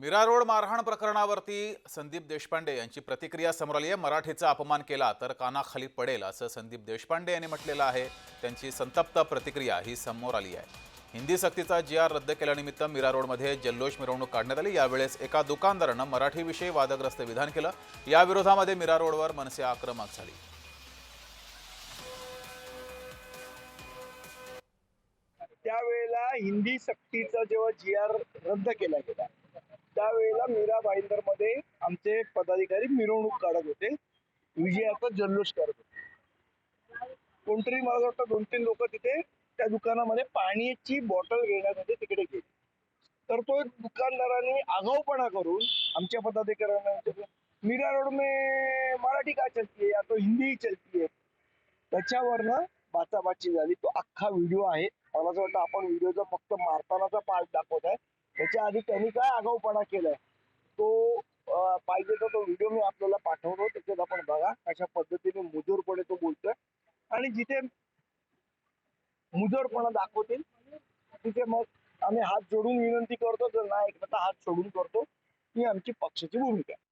Mira road मारहाण प्रकरणावरती संदीप देशपांडे यांची प्रतिक्रिया समोर आली आहे. मराठीचा अपमान केला तर कानाखाली पडेल असं संदीप देशपांडे यांनी म्हटलेलं आहे. त्यांची संतप्त प्रतिक्रिया ही समोर आली आहे. हिंदी सक्तीचा जी आर रद्द केल्यानिमित्त मीरा रोडमध्ये जल्लोष मिरवणूक काढण्यात आली. यावेळेस एका दुकानदारानं मराठीविषयी वादग्रस्त विधान केलं. या विरोधामध्ये मीरा रोडवर मनसे आक्रमक झाली. त्यावेळेला हिंदी सक्तीचा जेव्हा जी आर रद्द केला गेला त्यावेळेला मीरा भाईंदरमध्ये आमचे पदाधिकारी मिरवणूक काढत होते. विजयाचा जल्लोष करत होते. कोणतरी मला वाटतं दोन तीन लोक तिथे त्या दुकानामध्ये पाण्याची बॉटल घेण्यासाठी तिकडे गेली. तर तो दुकानदारांनी आगाऊपणा करून आमच्या पदाधिकाऱ्यांना मीरा रोड मे मराठी का चलती है या तो हिंदी चलती है त्याच्यावरनं बाचाबाची झाली. तो अख्खा व्हिडिओ आहे. मला असं वाटतं आपण व्हिडिओचा फक्त मारतानाचा पार्ट दाखवत आहे. त्याच्या आधी त्यांनी काय आगाऊपणा केलाय? तो पाहिजे तर तो व्हिडिओ मी आपल्याला पाठवतो. त्याच्यात आपण बघा कशा पद्धतीने मुजोरपणे तो बोलतोय. आणि जिथे मुजोरपणा दाखवतील तिथे मग आम्ही हात जोडून विनंती करतो जर नाही ऐकलं तर हात सोडून करतो. ही आमची पक्षाची भूमिका आहे.